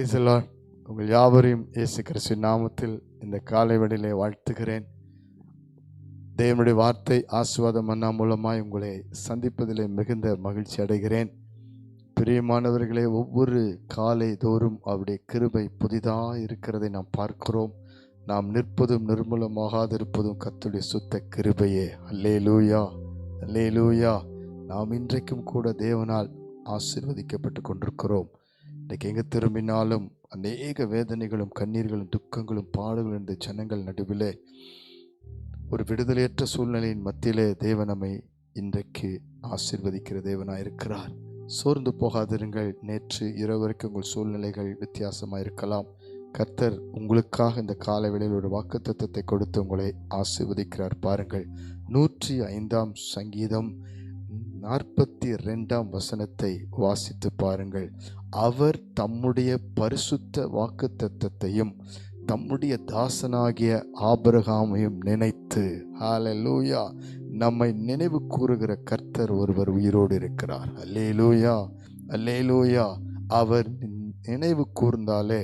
பிரைசலால் உங்கள் யாவரையும் இயேசு கிறிஸ்து நாமத்தில் இந்த காலை வேளையிலே வாழ்த்துகிறேன். தேவனுடைய வார்த்தை ஆசுவாதம் அண்ணா மூலமாய் உங்களை சந்திப்பதிலே மிகுந்த மகிழ்ச்சி அடைகிறேன். பிரியமானவர்களே ஒவ்வொரு காலை தோறும் அவருடைய கிருபை புதிதாக இருக்கிறதை நாம் பார்க்கிறோம். நாம் நிற்பதும் நிர்மூலமாகாதிருப்பதும் கத்துடைய சுத்த கிருபையே. அல்லே லூயா அல்லே லூயா நாம் இன்றைக்கும் கூட தேவனால் ஆசிர்வதிக்கப்பட்டு கொண்டிருக்கிறோம். இன்றைக்கு எங்கே திரும்பினாலும் அநேக வேதனைகளும் கண்ணீர்களும் துக்கங்களும் பாடுகளும் இந்த ஜனங்கள் நடுவிலே ஒரு விடுதலையற்ற சூழ்நிலையின் மத்தியிலே தேவன் நம்மை இன்றைக்கு ஆசீர்வதிக்கிற தேவனாக இருக்கிறார். சோர்ந்து போகாதிருங்கள். நேற்று இரவு வரைக்கும் உங்கள் சூழ்நிலைகள் வித்தியாசமாக இருக்கலாம். கர்த்தர் உங்களுக்காக இந்த கால வேளையில் ஒரு தத்துவத்தை கொடுத்து உங்களை ஆசீர்வதிக்கிறார் பாருங்கள். நூற்றி ஐந்தாம் சங்கீதம் நாற்பத்தி ரெண்டாம் வசனத்தை வாசித்து பாருங்கள். அவர் தம்முடைய பரிசுத்த வாக்குத்தத்தத்தையும் தம்முடைய தாசனாகிய ஆபரகாமையும் நினைத்து ஹalleluya! நம்மை நினைவு கூறுகிற கர்த்தர் ஒருவர் உயிரோடு இருக்கிறார். அல்லே லூயா அல்லே லூயா அவர் நினைவு கூர்ந்தாலே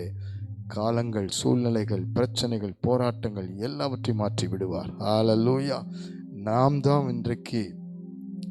காலங்கள் சூழ்நிலைகள் பிரச்சனைகள் போராட்டங்கள் எல்லாவற்றையும் மாற்றி விடுவார். ஹalleluya! நாம் தான் இன்றைக்கு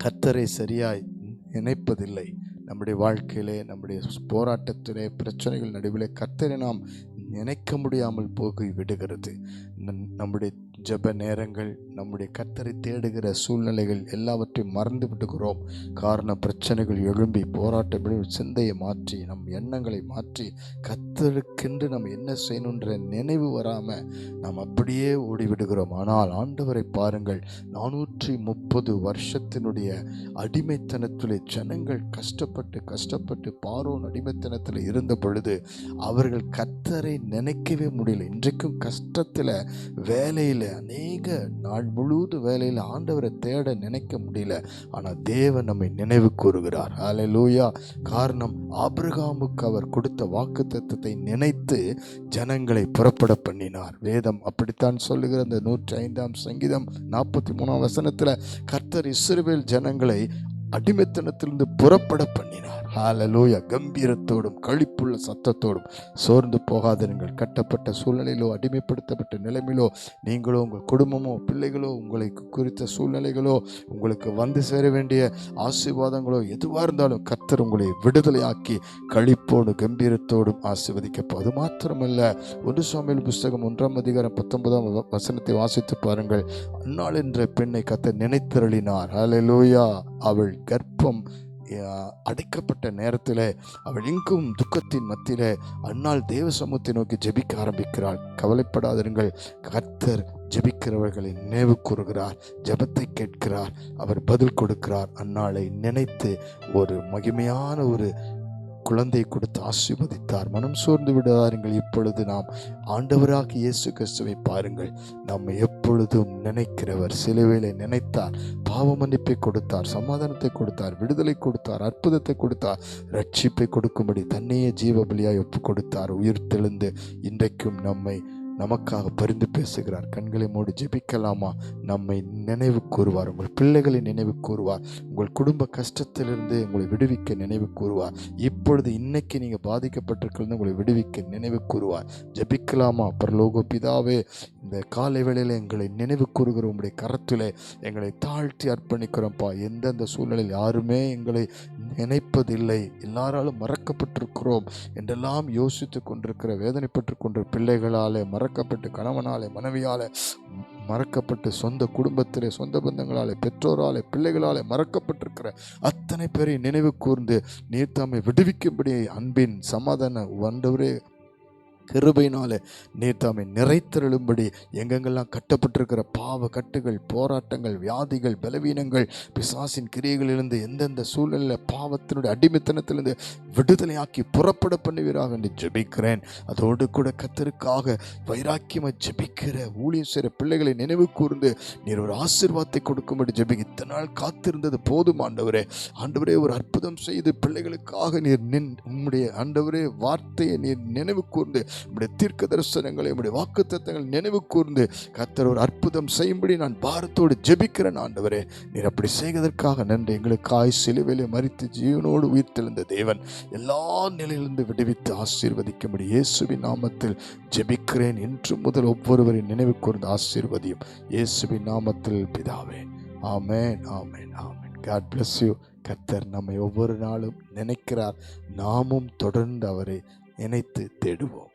கர்த்தரை சரியாய் நினைப்பதில்லை. நம்முடைய வாழ்க்கையிலே நம்முடைய போராட்டத்திலே பிரச்சனைகள் நடுவிலே கர்த்தரை நாம் நினைக்க முடியாமல் போகி விடுகிறது. நம்- நம்முடைய ஜெப நேரங்கள் நம்முடைய கத்தரை தேடுகிற சூழ்நிலைகள் எல்லாவற்றையும் மறந்து விட்டுக்கிறோம் காரணம் பிரச்சனைகள் எழும்பி போராட்டம் சிந்தையை மாற்றி நம் எண்ணங்களை மாற்றி கத்தருக்கென்று நம்ம என்ன செய்யணுன்ற நினைவு வராமல் நாம் அப்படியே ஓடிவிடுகிறோம். ஆனால் ஆண்டவரை பாருங்கள் நானூற்றி முப்பது வருஷத்தினுடைய அடிமைத்தனத்தில் ஜனங்கள் கஷ்டப்பட்டு கஷ்டப்பட்டு பாரோன் அடிமைத்தனத்தில் இருந்த பொழுது அவர்கள் கத்தரை நினைக்கவே முடியல. இன்றைக்கும் கஷ்டத்தில் வேலையில் அநேக நாள் முழுவதும் வேலையில் ஆண்டவரை தேட நினைக்க முடியல. ஆனால் தேவன் நம்மை நினைவு கூறுகிறார். ஹalleluya காரணம் ஆபிரகாமுக்கு அவர் கொடுத்த வாக்குத்தத்தத்தை நினைத்து ஜனங்களை புறப்பட பண்ணினார். வேதம் அப்படித்தான் சொல்லுகிற அந்த நூற்றி ஐந்தாம் சங்கீதம் நாற்பத்தி மூணாம் வசனத்தில் கர்த்தர் இஸ்ரேல் ஜனங்களை அடிமைத்தனத்திலிருந்து புறப்பட பண்ணினார். ஹalleluya கம்பீரத்தோடும் கழிப்புள்ள சத்தத்தோடும் சோர்ந்து போகாதிருங்கள். கட்டப்பட்ட சூழ்நிலையிலோ அடிமைப்படுத்தப்பட்ட நிலைமையிலோ நீங்களோ உங்கள் குடும்பமோ பிள்ளைகளோ உங்களை குறித்த சூழ்நிலைகளோ உங்களுக்கு வந்து சேர வேண்டிய ஆசீர்வாதங்களோ எதுவாக இருந்தாலும் கர்த்தர் உங்களை விடுதலையாக்கி கழிப்போடு கம்பீரத்தோடும் ஆசீர்வதிக்கப்போ. அது மாத்திரமல்ல. ஒன்று சுவாமியில் புஸ்தகம் ஒன்றாம் அதிகாரம் பத்தொன்பதாம் வசனத்தை வாசித்து பாருங்கள். அன்னாள் என்ற பெண்ணை கத்த நினைத்திரளினார். ஹலலூயா அவள் கர்ப்பம் அடைக்கப்பட்ட நேரத்தில் அவள் எங்கும் துக்கத்தின் மத்தியில் அன்னாள் தேவ சமூகத்தை நோக்கி ஜெபிக்க ஆரம்பிக்கிறாள். கவலைப்படாதிருங்கள். கர்த்தர் ஜெபிக்கிறவர்களை நினைவு கூறுகிறார். ஜபத்தை கேட்கிறார். அவர் பதில் கொடுக்கிறார். அன்னாளை நினைத்து ஒரு மகிமையான ஒரு குழந்தை கொடுத்து ஆசீர்வதித்தார். மனம் சோர்ந்து விடாருங்கள் இப்பொழுது நாம் ஆண்டவராக இயேசு கிறிஸ்துவை பாருங்கள். நம்ம எப்பொழுதும் நினைக்கிறவர் சிலுவையிலே நினைத்தார் பாவ மன்னிப்பை கொடுத்தார் சமாதானத்தை கொடுத்தார் விடுதலை கொடுத்தார் அற்புதத்தை கொடுத்தார் ரட்சிப்பை கொடுக்கும்படி தன்னையே ஜீவபலியாய் ஒப்பு கொடுத்தார் உயிர் தெழுந்து இன்றைக்கும் நம்மை நமக்காக பரிந்து பேசுகிறார். கண்களை மூடி ஜெபிக்கலாமா? நம்மை நினைவு கூறுவார். உங்கள் பிள்ளைகளை நினைவு கூறுவார். உங்கள் குடும்ப கஷ்டத்திலிருந்து உங்களை விடுவிக்க நினைவு கூறுவார். இப்பொழுது இன்னைக்கு நீங்கள் பாதிக்கப்பட்டிருக்கிறது உங்களை விடுவிக்க நினைவு கூறுவார். ஜெபிக்கலாமா? பரலோக பிதாவே இந்த காலை வேளையில் எங்களை நினைவு கூறுகிற உங்களுடைய கரத்தில் எங்களை தாழ்த்தி அர்ப்பணிக்கிறோம்ப்பா. எந்தெந்த சூழ்நிலையில் யாருமே எங்களை நினைப்பதில்லை. எல்லாராலும் மறக்கப்பட்டிருக்கிறோம் என்றெல்லாம் யோசித்து கொண்டிருக்கிற வேதனைப்பட்டு கொண்ட பிள்ளைகளாலே மறக்கப்பட்டு கணவனாலே மனைவியாலே மறக்கப்பட்டு சொந்த குடும்பத்திலே சொந்த பந்தங்களாலே பெற்றோராலே பிள்ளைகளாலே மறக்கப்பட்டிருக்கிற அத்தனை பேரை நினைவு கூர்ந்து நீர் தாமை விடுவிக்கும்படி அன்பின் சமாதான வண்டவரே கிருபையினாலே நீர் தாமை நிறைத்தருளும்படி எங்கெங்கெல்லாம் கட்டப்பட்டிருக்கிற பாவ கட்டுகள் போராட்டங்கள் வியாதிகள் பலவீனங்கள் பிசாசின் கிரியைகளிலிருந்து எந்தெந்த சூழ்நிலையில் பாவத்தினுடைய அடிமைத்தனத்திலிருந்து விடுதலையாக்கி புறப்பட பண்ணுவீராக என்று ஜெபிக்கிறேன். அதோடு கூட கத்தருக்காக வைராக்கியமாக ஜெபிக்கிற ஊழியம் செய்கிற பிள்ளைகளை நினைவு கூர்ந்து நீர் ஒரு ஆசீர்வாதத்தை கொடுக்கும்படி ஜெபி இத்தனை நாள் காத்திருந்தது. போதும் ஆண்டவரே. ஆண்டவரே ஒரு அற்புதம் செய்து பிள்ளைகளுக்காக நீர் நின் உம்முடைய ஆண்டவரே வார்த்தையை நீர் நினைவு கூர்ந்து உம்முடைய தீர்க்க தரிசனங்களை உடைய வாக்கு தத்தங்கள் நினைவு கூர்ந்து கத்தர் ஒரு அற்புதம் செய்யும்படி நான் பாரத்தோடு ஜெபிக்கிறேன் ஆண்டவரே. நீர் அப்படி செய்வதற்காக நன்றி. எங்களுக்காய் சிலுவையிலே மறித்து ஜீவனோடு உயிர்த்தெழுந்த தேவன் எல்லா நிலையிலிருந்து விடுவித்து ஆசீர்வதிக்கும்படி இயேசுவின் நாமத்தில் ஜெபிக்கிறேன். என்று முதல் ஒவ்வொருவரின் நினைவு கூர்ந்து ஆசீர்வதியும் இயேசுவின் நாமத்தில் பிதாவே. ஆமேன் ஆமேன் ஆமேன். காட் பிளஸ் யூ கர்த்தர் நம்மை ஒவ்வொரு நாளும் நினைக்கிறார். நாமும் தொடர்ந்து அவரை நினைத்து தேடுவோம்.